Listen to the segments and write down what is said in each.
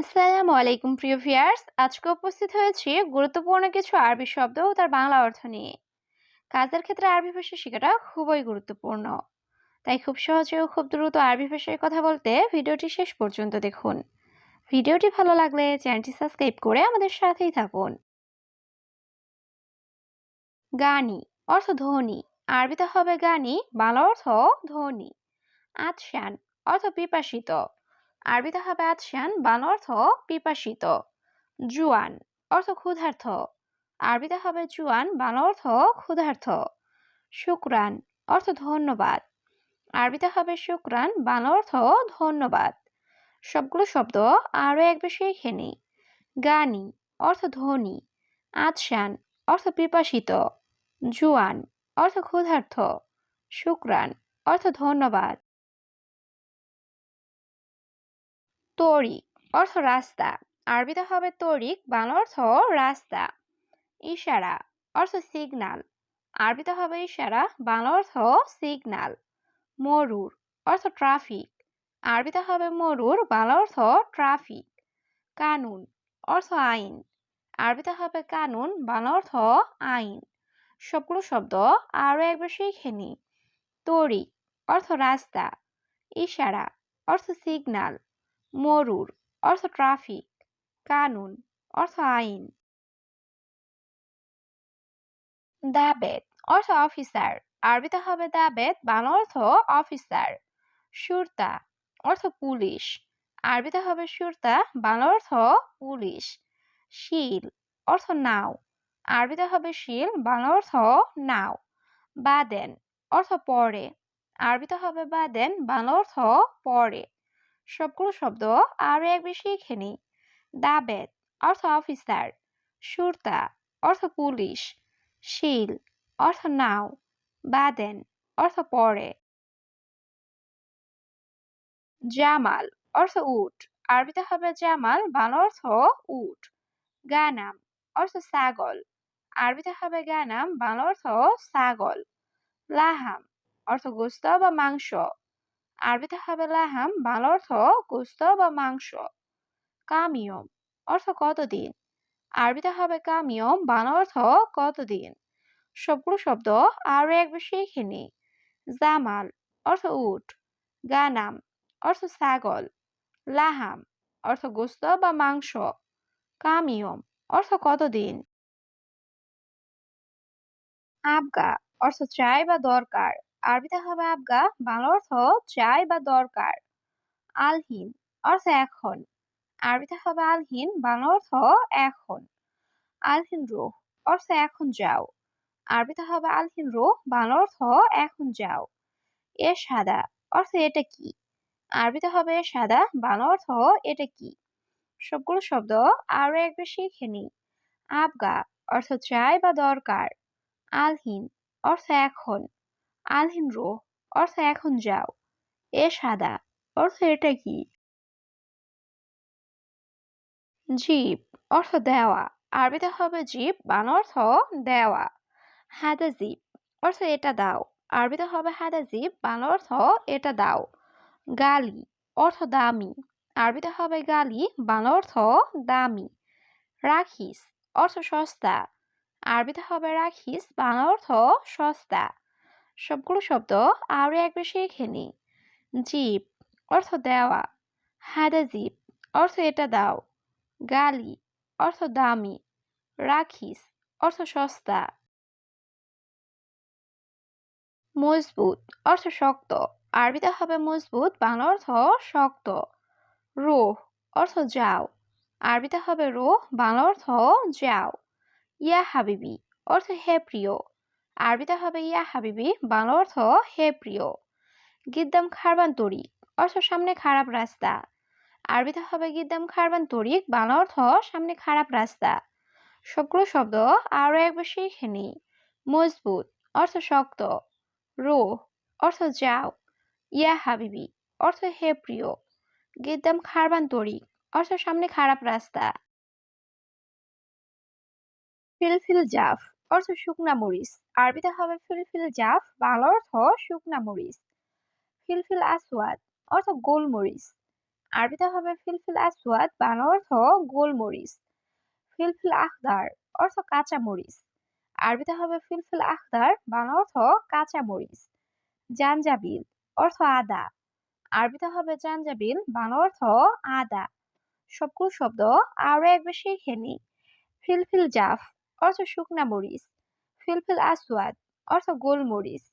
আসসালামু আলাইকুম, প্রিয় ভিউয়ার্স। আজকে উপস্থিত হয়েছি গুরুত্বপূর্ণ কিছু আরবি শব্দ ও তার বাংলা অর্থ নিয়ে। কাজের ক্ষেত্রে আরবি ভাষা শেখাটা খুবই গুরুত্বপূর্ণ। তাই খুব সহজে ও খুব দ্রুত আরবি ভাষায় কথা বলতে ভিডিওটি শেষ পর্যন্ত দেখুন। ভিডিওটি ভালো লাগলে চ্যানেলটি সাবস্ক্রাইব করে আমাদের সাথেই থাকুন। গানি অর্থ ধ্বনি আরবিতে হবে গানি, বাংলা অর্থ ধ্বনি আতশান অর্থ পিপাসিত। আরবিতে হবে আতশান বান অর্থ পিপাসিত। জুয়ান অর্থ ক্ষুধার্থ। আরবিতে হবে জুয়ান, বান অর্থ ক্ষুধার্থ। শুক্রান অর্থ ধন্যবাদ। আরবিতে হবে শুক্রান, বান অর্থ ধন্যবাদ। সবগুলো শব্দ আরও এক বেশি খেনি গানি অর্থ ধ্বনি আতশান অর্থ পিপাসিত। জুয়ান অর্থ ক্ষুধার্থ। শুক্রান অর্থ ধন্যবাদ। তরিক, অর্থ রাস্তা। আরবিতে হবে তরিক, বাংলা অর্থ রাস্তা। ইশারা, অর্থ সিগনাল আরবিতে হবে ইশারা, বাংলা অর্থ সিগনাল মরুর, অর্থ ট্রাফিক আরবিতে হবে মরুর, বাংলা অর্থ ট্রাফিক কানুন, অর্থ আইন। আরবিতে হবে কানুন, বাংলা অর্থ আইন। সবগুলো শব্দ আরও একবার শিখে নি তরিক, অর্থ রাস্তা। ইশারা, অর্থ সিগনাল মরুর অর্থ ট্রাফিক কানুন অর্থ আইন। দাবেত অর্থ অফিসার আরবিতে হবে দাবেত বাংলা অর্থ অফিসার সুরতা অর্থ পুলিশ, আরবিতে হবে সুরতা, বাংলা অর্থ পুলিশ। শিল অর্থ নাও, আরবিতে হবে শিল, বাংলা অর্থ নাও। বাদেন অর্থ পরে আরবিতে হবে বাদেন, বাংলা অর্থ পরে সবগুলো শব্দ আরও এক বেশি শিখে নিই। দাবেদ, অর্থ অফিসার। সুরতা, অর্থ পুলিশ। শিল, অর্থ নাও। বাদেন, অর্থ পরে। জামাল, অর্থ উট। আরবিতে হবে জামাল, বাংলা অর্থ উট। গানাম, অর্থ ছাগল। আরবিতে হবে গানাম, বাংলা অর্থ ছাগল। লাহাম, অর্থ গোস্ত বা মাংস। আরবিতে হবে লাহাম বাংলা অর্থ গোস্ত বা মাংস। কামিয়ম অর্থ কতদিন? আরবিতে হবে কামিয়ম, বাংলা অর্থ কতদিন? সবগুলো শব্দ আরও এক এখানে জামাল অর্থ উট। গানাম অর্থ ছাগল। লাহাম অর্থ গোস্ত বা মাংস। কামিয়ম অর্থ কতদিন? আবগা অর্থ চাই বা দরকার। আরবিতে হবে আবগা, বাংলা অর্থ চাই বা দরকার। আলহিন, অর্থ এখন। আরবিতে হবে আলহিন, বাংলা অর্থ এখন। আলহিন রুহ, অর্থ এখন যাও। আরবিতে হবে আলহিন রুহ, বাংলা অর্থ এখন যাও। এ সাদা, অর্থ এটা কি? আরবিতে হবে সাদা, বাংলা অর্থ এটা কি? সবগুলো শব্দ আরও একবার শিখে নি আবগা, অর্থ চাই বা দরকার। আলহিন, অর্থ এখন। আলহিন রো, অর্থ এখন যাও। এ সাদা, অর্থ এটা কি? জীব, অর্থ দেওয়া। আরবিতে হবে জীব বাংলা অর্থ দেওয়া। হাদা জীব, অর্থ এটা দাও। আরবিতে হবে হাদা জীব বাংলা অর্থ এটা দাও। গালি, অর্থ দামি। আরবিতে হবে গালি বাংলা অর্থ দামি। রাখিস, অর্থ সস্তা। আরবিতে হবে রাখিস বাংলা অর্থ সস্তা। সবগুলো শব্দ আরও এক বেশি এখানে জীব, অর্থ দেওয়া। হাদা জীব, অর্থ এটা দাও। গালি, অর্থ দামি। রাখিস, অর্থ সস্তা। মজবুত, অর্থ শক্ত। আরবিতে হবে মজবুত, বাংলা অর্থ শক্ত। রোহ, অর্থ যাও। আরবিতে হবে রোহ, বাংলা অর্থ যাও। ইয়া হাবিবি, অর্থ হে প্রিয়। আরবিতে হবে ইয়া হাবিবি, বাংলা অর্থ হে প্রিয়। গিদ্দাম খারবান তরিক, অর্থ সামনে খারাপ রাস্তা। আরবিতে হবে গিদ্দাম খারবান তরিক, বাংলা অর্থ সামনে খারাপ রাস্তা। সবগুলো শব্দ আরও একবার শিখে নিই মজবুত, অর্থ শক্ত। রোহ, অর্থ যাও। ইয়া হাবিবি, অর্থ হে প্রিয়। গিদ্দাম খারবান তরিক, অর্থ সামনে খারাপ রাস্তা। ফিলফিল জাফ। অর্থ শুকনা মরিচ। আরবিতে হবে ফিলফিল জাফ, বাংলা অর্থ শুকনা মরিচ। ফিলফিল আসওয়াদ, অর্থ গোলমরিচ আরবিতে হবে ফিলফিল আসওয়াদ, বাংলা অর্থ গোলমরিচ ফিলফিল আখদার অর্থ কাঁচা মরিচ। আরবিতে হবে ফিলফিল আখদার বাংলা অর্থ কাঁচা মরিচ। জাঞ্জাবিল, অর্থ আদা। আরবিতে হবে জাঞ্জাবিল, বাংলা অর্থ আদা। সবগুলো শব্দ আরও একবার শিখে নি ফিলফিল জাফ অর্থ শুকনা মরিচ। ফিলফিল আসওয়াদ, অর্থ গোলমরিচ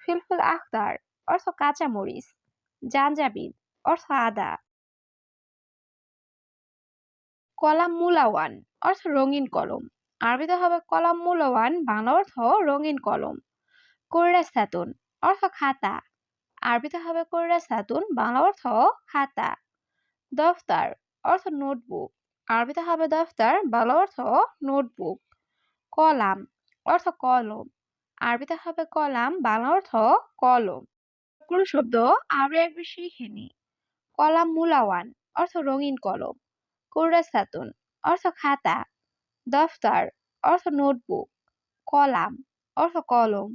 ফিলফিল আখতার, অর্থ কাঁচা মরিচ। জাঞ্জাবিল অর্থ আদা। কলাম মুলাওয়ান, অর্থ রঙিন কলম। আরবিতে হবে কলাম মুলাওয়ান, বাংলা অর্থ রঙিন কলম। কৈরাসাতুন, অর্থ খাতা। আরবিতে হবে কৈরাসাতুন, বাংলা অর্থ খাতা। দফতার, অর্থ নোটবুক। আরবিতে হবে দফতার, বাংলা অর্থ নোটবুক। কলাম অর্থ কলম। আরবিতে হবে কলাম, বাংলা অর্থ কলম। সবগুলো শব্দ আরও একবার শিখে নি কলাম মুলাওয়ান অর্থ রঙিন কলম। কুরাসাতুন অর্থ খাতা। দফতার অর্থ নোটবুক। কলাম অর্থ কলম।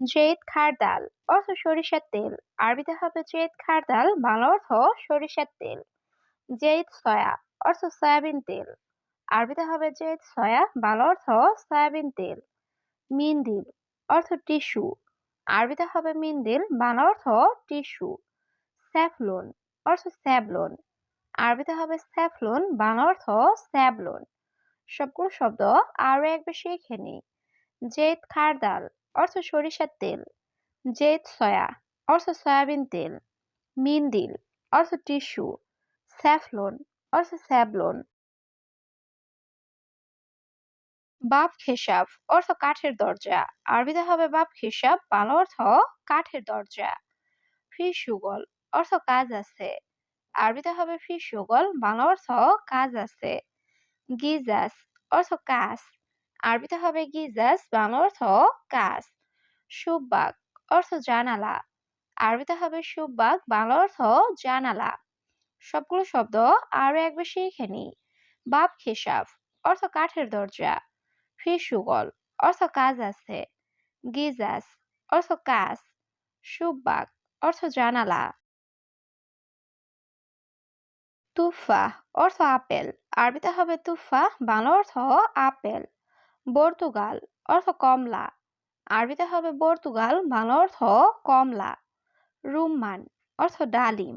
জেদ খারদাল অর্থ সরিষার তেল। আরবিতে হবে জেদ খারদাল বাংলা অর্থ সরিষার তেল। জেদ, সয়া অর্থ সয়াবিন তেল। আরবিতে হবে জেদ সয়া বাংলা অর্থ সয়াবিন তেল, মিন্দিল অর্থ টিস্যু আরবিতে হবে মিন্দিল, বাংলা অর্থ টিস্যু স্যাফলন অর্থ স্যাবলন, আরবিতে হবে স্যাফলন, বাংলা অর্থ স্যাবলন। সবগুলো শব্দ আরও একবার শিখে নি জেদ খারদাল অর্থ সরিষার তেল। জেদ সয়া অর্থ সয়াবিন তেল। মিন্দিল অর্থ টিস্যু স্যাফলন অর্থ স্যাবলন। বাপ খেসাব অর্থ কাঠের দরজা। আরবিতে হবে বাপ খেসাব বাংলা অর্থ কাঠের দরজা। ফি সুগল, অর্থ কাজ আছে। আরবিতে হবে ফি সুগল, বাংলা অর্থ কাজ আছে। গিজাস, অর্থ কাজ। আরবিতে হবে গিজাস, বাংলা অর্থ কাজ। সুব্বাক, অর্থ জানালা। আরবিতে হবে সুব্বাক, বাংলা অর্থ জানালা। সবগুলো শব্দ আরও একবার শিখে নি বাপ খেসাব অর্থ কাঠের দরজা। ফিসুগল অর্থ কাজ আছে। গিজাস, অর্থ কাজ। সুব্বাক, অর্থ জানালা। তুফা, অর্থ আপেল। আরবিতে হবে তুফা, বাংলা অর্থ আপেল। বর্তুগাল অর্থ কমলা। আরবিতে হবে বর্তুগাল বাংলা অর্থ কমলা। রুম্মান, অর্থ ডালিম।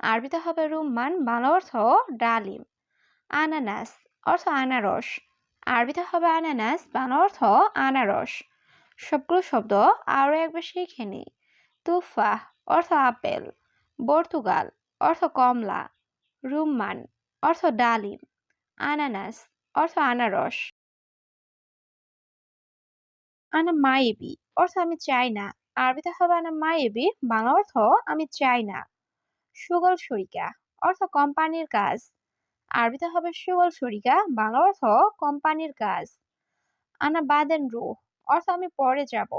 আরবিতে হবে রুম্মান, বাংলা অর্থ ডালিম। আনানাস, অর্থ আনারস। আরবিতে হবে আনানাস, বাংলা অর্থ আনারস। সবগুলো শব্দ আরও একবার শিখে নি তুফা, অর্থ আপেল। পর্তুগাল, অর্থ কমলা। রুম্মান, অর্থ ডালিম। আনানাস, অর্থ আনারস। আনা মায়েবি অর্থ আমি চাই না। আরবিতে হবে আনা মাইবি বাংলা অর্থ আমি চাই না। সুগল শরিকা, অর্থ কোম্পানির কাজ। আরবিতে হবে সুগল শরিকা, বাংলা অর্থ কোম্পানির কাজ। আনা বাদেন রো, অর্থ আমি পরে যাব।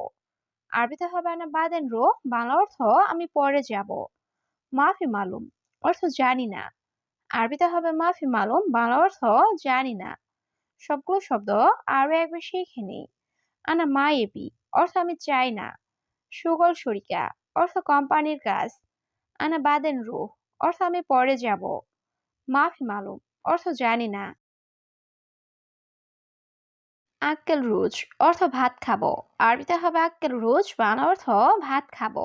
আরবিতে হবে আনা বাদেন রো, বাংলা অর্থ আমি পরে যাব। মাফি মালুম, অর্থ জানি না। আরবিতে হবে মাফি মালুম, বাংলা অর্থ জানি না। সবগুলো শব্দ আরও একবার শিখে নিই। আনা মা এবি অর্থ আমি চাই না। সুগল শরিকা, অর্থ কোম্পানির কাজ। আনা বাদেন রু, অর্থ আমি পরে যাব। মাফি মালুম অর্থ জানি না। আক্কেল রুজ, অর্থ ভাত খাব। আরবিতে হবে আক্কেল রুজ, বাংলা অর্থ ভাত খাব।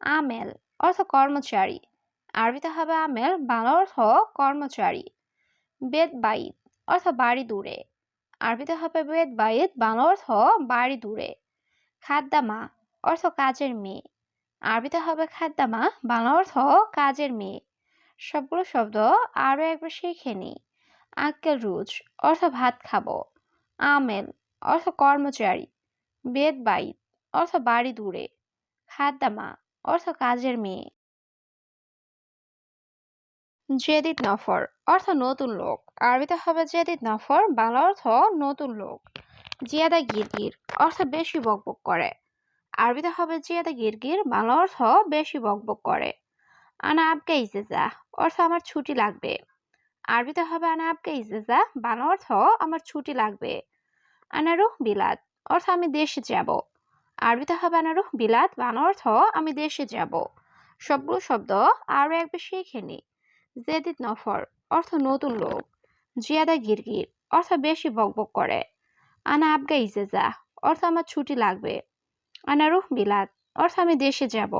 আমেল, অর্থ কর্মচারী। আরবিতে হবে আমেল, বাংলা অর্থ কর্মচারী। বেদ বাইত, অর্থ বাড়ি দূরে। আরবিতে হবে বেদ বাইত, বাংলা অর্থ বাড়ি দূরে। খাদ্দামা অর্থ কাজের মেয়ে। আরবিতে হবে খাদ্দামা বাংলা অর্থ কাজের মেয়ে। সবগুলো শব্দ আরও একবার শিখে নি আক্কেল রুজ, অর্থ ভাত খাব। আমেল, অর্থ কর্মচারী। বেদ বাইত অর্থ বাড়ি দূরে। খাদ্দামা অর্থ কাজের মেয়ে। জেদিদ নফর, অর্থ নতুন লোক। আরবিতে হবে জেদিদ নফর, বাংলা অর্থ নতুন লোক। জিয়াদা গিরগির, অর্থ বেশি বকবক করে। আরবিতে হবে জিয়াদা গিরগির, বাংলা অর্থ বেশি বকবক করে। আনা আবগা ইজেজা, অর্থ আমার ছুটি লাগবে। আরবিতে হবে আনা আবগা ইজেজা, বাংলা অর্থ আমার ছুটি লাগবে। আনা রুহ বিলাত, অর্থ আমি দেশে যাব। আরবিতে হবে আনা রুহ বিলাত, বাংলা অর্থ আমি দেশে যাব। সবগুলো শব্দ আরও একবার শিখে নি। জেদিদ নফর, অর্থ নতুন লোক। জিয়াদা গিরগির, অর্থ বেশি বকবক করে। আনা আবগা ইজেজা, অর্থ আমার ছুটি লাগবে। আনা রুহ বিলাত, অর্থ আমি দেশে যাব।